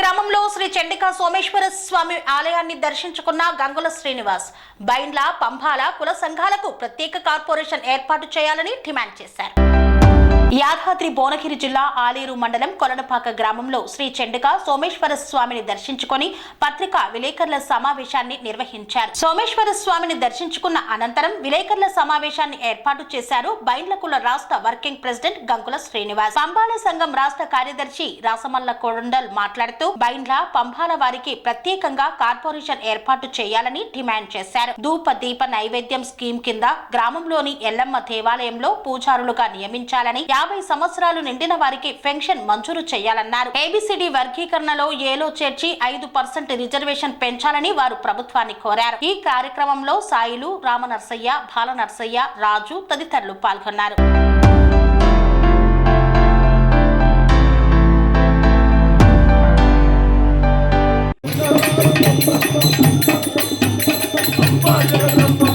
గ్రామంలో శ్రీ చండికా సోమేశ్వర స్వామి ఆలయాన్ని దర్శించుకున్న గంగుల శ్రీనివాస్ బైండ్ల పంభాల కుల సంఘాలకు ప్రత్యేక కార్పొరేషన్ ఏర్పాటు చేయాలని డిమాండ్ చేశారు. యాదాద్రి భువనగిరి జిల్లా ఆలేరు మండలం కొలనపాక గ్రామంలో శ్రీ చండిక సోమేశ్వర స్వామిని దర్శించుకొని పత్రికా విలేకరుల సమావేశాన్ని నిర్వహించారు. సోమేశ్వర స్వామిని దర్శించుకున్న అనంతరం విలేకరుల సమావేశాన్ని ఏర్పాటు చేశారు బైండ్లకుల రాష్ట్ర వర్కింగ్ ప్రెసిడెంట్ గంగుల శ్రీనివాస్. పంబాల సంఘం రాష్ట్ర కార్యదర్శి రాసమల్ల కొడండల్ మాట్లాడుతూ బైండ్ల పంబాల వారికి ప్రత్యేకంగా కార్పొరేషన్ ఏర్పాటు చేయాలని డిమాండ్ చేశారు. ధూప దీప నైవేద్యం స్కీమ్ కింద గ్రామంలోని ఎల్లమ్మ దేవాలయంలో పూజారులుగా నియమించాలని యాభై సంవత్సరాలు నిండిన వారికి పెన్షన్ మంజూరు చేయాలన్నారు. ఏబిసిడి వర్గీకరణలో ఏలో చేర్చి ఐదు పర్సెంట్ రిజర్వేషన్ పెంచాలని వారు ప్రభుత్వాన్ని కోరారు. ఈ కార్యక్రమంలో సాయిలు రామనర్సయ్య బాలనర్సయ్య రాజు తదితరులు పాల్గొన్నారు. స్వయంభుగా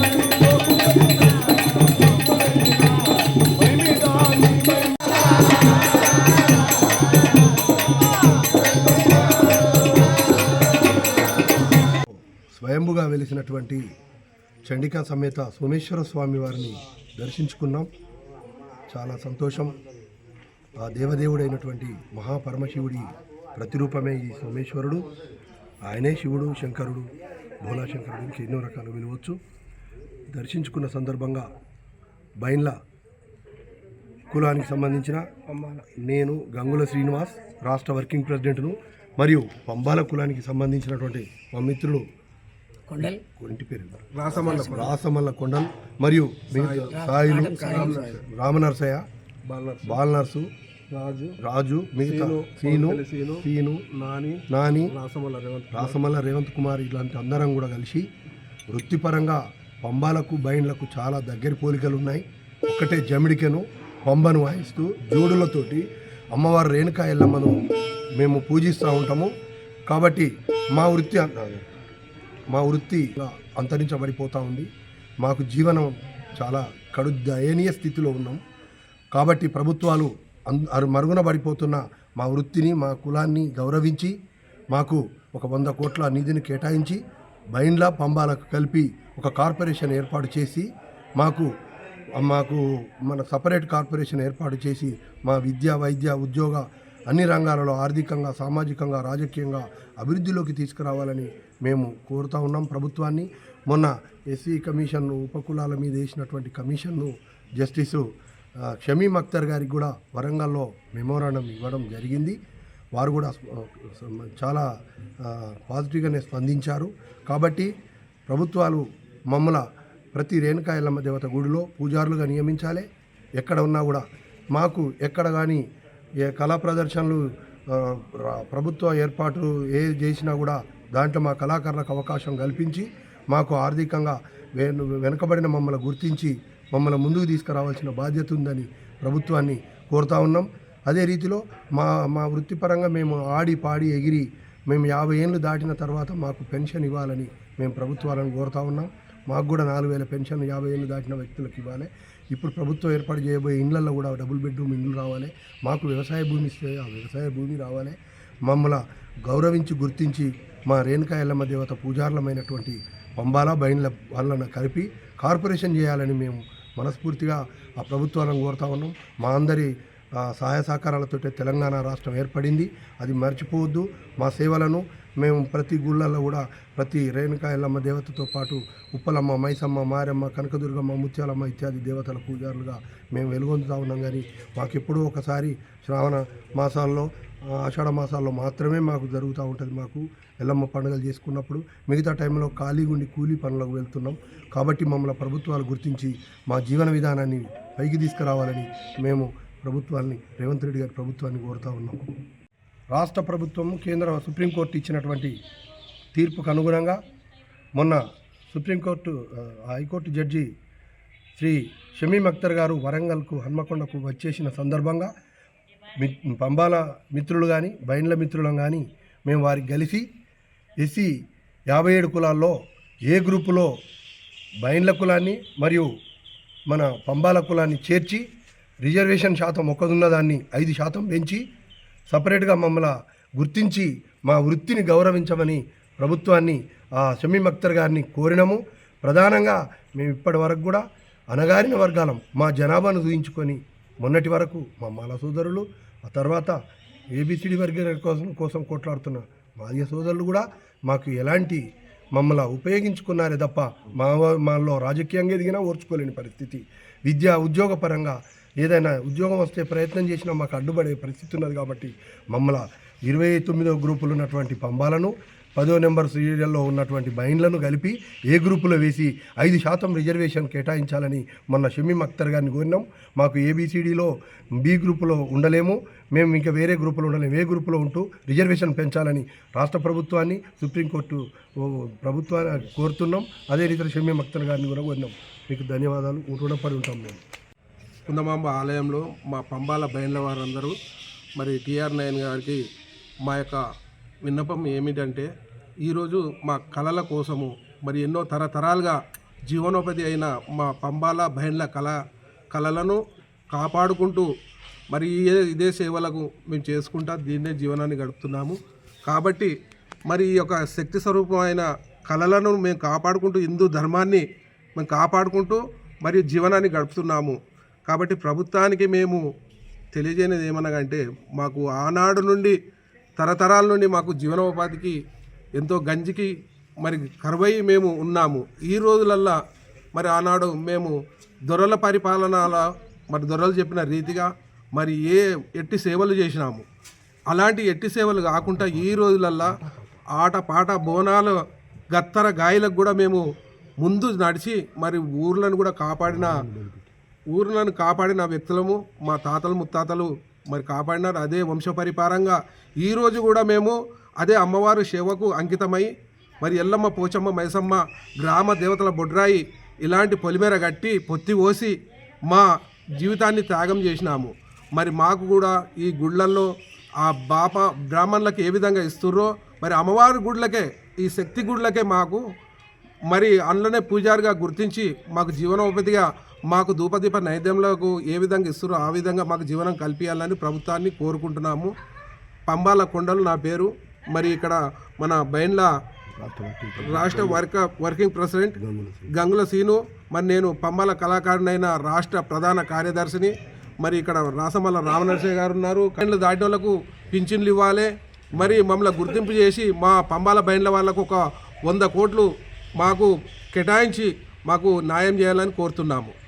చేసినటువంటి చండికా సమేత సోమేశ్వర స్వామి వారిని దర్శించుకున్నాం. చాలా సంతోషం. ఆ దేవదేవుడైనటువంటి మహాపరమశివుడి ప్రతిరూపమే ఈ సోమేశ్వరుడు. ఆయనే శివుడు శంకరుడు భోలాశంకరుడు ఇంకా ఎన్నో రకాలు వినవచ్చు. దర్శించుకున్న సందర్భంగా బైన్ల కులానికి సంబంధించిన నేను గంగుల శ్రీనివాస్ రాష్ట్ర వర్కింగ్ ప్రెసిడెంట్ను మరియు పంబాల కులానికి సంబంధించినటువంటి మా మిత్రులు కొండల్. ఇంటి పేరు రాసమల్ల రాసమల్ల కొండల్ మరియు సాయిలు రామనరసయ్య బాలనర్సు రాజు. రాజు మిగతా సీను సీను నాని నాని రాసమల్ల రేవంత్ రాసమల్ల రేవంత్ కుమార్ ఇలాంటి అందరం కూడా కలిసి వృత్తిపరంగా పంబాలకు బైండ్లకు చాలా దగ్గర పోలికలు ఉన్నాయి. ఒక్కటే జమిడికెను పంబను వాయిస్తూ జోడులతోటి అమ్మవారు రేణుకా ఎల్లమ్మను మేము పూజిస్తూ ఉంటాము. కాబట్టి మా వృత్తి అంత- మా వృత్తి అంతరించబడిపోతూ ఉంది. మాకు జీవనం చాలా కడు దయనీయ స్థితిలో ఉన్నాం. కాబట్టి ప్రభుత్వాలు అరు- మరుగున పడిపోతున్న మా వృత్తిని మా కులాన్ని గౌరవించి మాకు ఒక వంద కోట్ల నిధిని కేటాయించి బైండ్ల పంబాలకు కలిపి ఒక కార్పొరేషన్ ఏర్పాటు చేసి మాకు మాకు మన సపరేట్ కార్పొరేషన్ ఏర్పాటు చేసి మా విద్య వైద్య ఉద్యోగ అన్ని రంగాలలో ఆర్థికంగా సామాజికంగా రాజకీయంగా అభివృద్ధిలోకి తీసుకురావాలని మేము కోరుతా ఉన్నాం ప్రభుత్వాన్ని. మొన్న ఎస్సీ కమిషన్ను ఉపకులాల మీద వేసినటువంటి కమిషన్ను జస్టిసు ఆ, షమీం అఖ్తర్ గారికి కూడా వరంగల్లో మెమోరాండం ఇవ్వడం జరిగింది. వారు కూడా చాలా పాజిటివ్గానే స్పందించారు. కాబట్టి ప్రభుత్వాలు మమ్మల ప్రతి రేణుకాయలమ్మ దేవత గుడిలో పూజారులుగా నియమించాలి. ఎక్కడ ఉన్నా కూడా మాకు ఎక్కడ కానీ ఏ కళా ప్రదర్శనలు ప్రభుత్వ ఏర్పాటు ఏ చేసినా కూడా దాంట్లో మా కళాకారులకు అవకాశం కల్పించి మాకు ఆర్థికంగా వెను వెనుకబడిన మమ్మల్ని గుర్తించి మమ్మల్ని ముందుకు తీసుకురావాల్సిన బాధ్యత ఉందని ప్రభుత్వాన్ని కోరుతా ఉన్నాం. అదే రీతిలో మా మా వృత్తిపరంగా మేము ఆడి పాడి ఎగిరి మేము యాభై ఏళ్ళు దాటిన తర్వాత మాకు పెన్షన్ ఇవ్వాలని మేము ప్రభుత్వాలను కోరుతా ఉన్నాం. మాకు కూడా నాలుగు వేల పెన్షన్ యాభై ఏళ్ళు దాటిన వ్యక్తులకు ఇవ్వాలి. ఇప్పుడు ప్రభుత్వం ఏర్పాటు చేయబోయే ఇండ్లలో కూడా డబుల్ బెడ్రూమ్ ఇండ్లు రావాలి. మాకు వ్యవసాయ భూమి ఇస్తే ఆ వ్యవసాయ భూమి రావాలి. మమ్మల్ని గౌరవించి గుర్తించి మా రేణుకా ఎల్లమ్మ దేవత పూజార్లమైనటువంటి పంబాల బైన్ల వాళ్ళను కలిపి కార్పొరేషన్ చేయాలని మేము మనస్ఫూర్తిగా ఆ ప్రభుత్వాలను కోరుతా ఉన్నాం. మా అందరి సహాయ సహకారాలతో తెలంగాణ రాష్ట్రం ఏర్పడింది. అది మర్చిపోవద్దు. మా సేవలను మేము ప్రతి గుళ్ళల్లో కూడా ప్రతి రేణుకా ఎల్లమ్మ దేవతతో పాటు ఉప్పలమ్మ మైసమ్మ మారమ్మ కనకదుర్గమ్మ ముత్యాలమ్మ ఇత్యాది దేవతల పూజారులుగా మేము వెలుగొందుతా ఉన్నాం. కానీ మాకెప్పుడూ ఒకసారి శ్రావణ మాసాల్లో ఆషాఢ మాసాల్లో మాత్రమే మాకు జరుగుతూ ఉంటుంది మాకు ఎల్లమ్మ పండుగలు చేసుకున్నప్పుడు. మిగతా టైంలో ఖాళీగా ఉండి కూలీ పనులకు వెళ్తున్నాం. కాబట్టి మమ్మల్ని ప్రభుత్వాలు గుర్తించి మా జీవన విధానాన్ని పైకి తీసుకురావాలని మేము ప్రభుత్వాన్ని రేవంత్ రెడ్డి గారి ప్రభుత్వాన్ని కోరుతా ఉన్నాం. రాష్ట్ర ప్రభుత్వం కేంద్ర సుప్రీంకోర్టు ఇచ్చినటువంటి తీర్పుకు అనుగుణంగా మొన్న supreme court high court judge Shri Shamim Akhtar garu వరంగల్కు హన్మకొండకు వచ్చేసిన సందర్భంగా మి పంబాల మిత్రులు కానీ బైండ్ల మిత్రులం కానీ మేము వారికి కలిసి ఎస్సీ యాభై ఏడు కులాల్లో ఏ గ్రూపులో బైండ్ల కులాన్ని మరియు మన పంబాల కులాన్ని చేర్చి రిజర్వేషన్ శాతం ఒక్కదున్న దాన్ని ఐదు శాతం పెంచి సపరేట్గా మమ్మల్ని గుర్తించి మా వృత్తిని గౌరవించమని ప్రభుత్వాన్ని ఆ షమీం అఖ్తర్ గారిని కోరినాము. ప్రధానంగా మేము ఇప్పటి వరకు కూడా అనగారిన వర్గాలం. మా జనాభాను చూయించుకొని మొన్నటి వరకు మా మాల సోదరులు ఆ తర్వాత ఏబిసిడి వర్గాల కోసం కోసం కొట్లాడుతున్న మాదిగ సోదరులు కూడా మాకు ఎలాంటి మమ్మల్ని ఉపయోగించుకున్నారే తప్ప మా మాలో రాజకీయంగా ఎదిగినా ఓర్చుకోలేని పరిస్థితి. విద్యా ఉద్యోగపరంగా ఏదైనా ఉద్యోగం వస్తే ప్రయత్నం చేసినా మాకు అడ్డుపడే పరిస్థితి ఉన్నది కాబట్టి మమ్మల్ని ఇరవై తొమ్మిదో గ్రూపులు ఉన్నటువంటి పంబాలను పదో నెంబర్ సీరియల్లో ఉన్నటువంటి బైన్లను కలిపి ఏ గ్రూపులో వేసి ఐదు శాతం రిజర్వేషన్ కేటాయించాలని మొన్న షమీమ్ అఖ్తర్ గారిని కోరినాం. మాకు ఏబిసిడిలో బి గ్రూపులో ఉండలేము. మేము ఇంకా వేరే గ్రూపులో ఉండలేము. ఏ గ్రూపులో ఉంటూ రిజర్వేషన్ పెంచాలని రాష్ట్ర ప్రభుత్వాన్ని సుప్రీంకోర్టు ఓ, ప్రభుత్వాన్ని కోరుతున్నాం. అదే రీతిలో షమీమ్ అఖ్తర్ గారిని కూడా కోరినాం. మీకు ధన్యవాదాలు. రుణపడి ఉంటాం మేము. కుందమాంబ ఆలయంలో మా పంబాల బయన్ల వారందరూ మరి టిఆర్ నయన్ గారికి మా యొక్క విన్నపం ఏమిటంటే ఈరోజు మా కళల కోసము మరి ఎన్నో తరతరాలుగా జీవనోపాధి అయిన మా పంబాల బయన్ల కళ కళలను కాపాడుకుంటూ మరి ఇదే ఇదే సేవలకు మేము చేసుకుంటా దీన్నే జీవనాన్ని గడుపుతున్నాము. కాబట్టి మరి ఈ యొక్క శక్తి స్వరూపమైన కళలను మేము కాపాడుకుంటూ హిందూ ధర్మాన్ని మేము కాపాడుకుంటూ మరియు జీవనాన్ని గడుపుతున్నాము. కాబట్టి ప్రభుత్వానికి మేము తెలియజేయనిది ఏమనగంటే మాకు ఆనాడు నుండి తరతరాల నుండి మాకు జీవనోపాధికి ఎంతో గంజికి మరి కరువై మేము ఉన్నాము. ఈ రోజులల్లా మరి ఆనాడు మేము దొరల పరిపాలనల మరి దొరలు చెప్పిన రీతిగా మరి ఏ ఎట్టి సేవలు చేసినాము. అలాంటి ఎట్టి సేవలు కాకుండా ఈ రోజులల్లా ఆట పాట బోనాలు గత్తర గాయలకు కూడా మేము ముందు నడిచి మరి ఊర్లను కూడా కాపాడిన ఊర్లను కాపాడిన వ్యక్తులము మా తాతలు ముత్తాతలు మరి కాపాడినారు. అదే వంశపరిపారంగా ఈరోజు కూడా మేము అదే అమ్మవారు సేవకు అంకితమై మరి ఎల్లమ్మ పోచమ్మ మైసమ్మ గ్రామ దేవతల బొడ్రాయి ఇలాంటి పొలిమేర కట్టి పొత్తి పోసి మా జీవితాన్ని త్యాగం చేసినాము. మరి మాకు కూడా ఈ గుళ్ళల్లో ఆ బాప బ్రాహ్మణులకు ఏ విధంగా ఇస్తుర్రో మరి అమ్మవారి గుడ్లకే ఈ శక్తి గుళ్ళకే మాకు మరి అందులోనే పూజారిగా గుర్తించి మాకు జీవనోపాధిగా మాకు ధూపదీప నైవేద్యంలకు ఏ విధంగా ఇస్తారో ఆ విధంగా మాకు జీవనం కల్పించాలని ప్రభుత్వాన్ని కోరుకుంటున్నాము. పంబాల కొండలు నా పేరు. మరి ఇక్కడ మన బైండ్ల రాష్ట్ర work working president Gangula Seenu. మరి నేను పంబాల కళాకారునైన రాష్ట్ర ప్రధాన కార్యదర్శిని. మరి ఇక్కడ రాసమల్ల రామనరసయ్య గారు ఉన్నారు. కళ్ళు దాటిన వాళ్ళకు పింఛన్లు ఇవ్వాలి. మరి మమ్మల్ని గుర్తింపు చేసి మా పంబాల బైండ్ల వాళ్ళకు ఒక వంద కోట్లు మాకు కేటాయించి మాకు న్యాయం చేయాలని కోరుతున్నాము.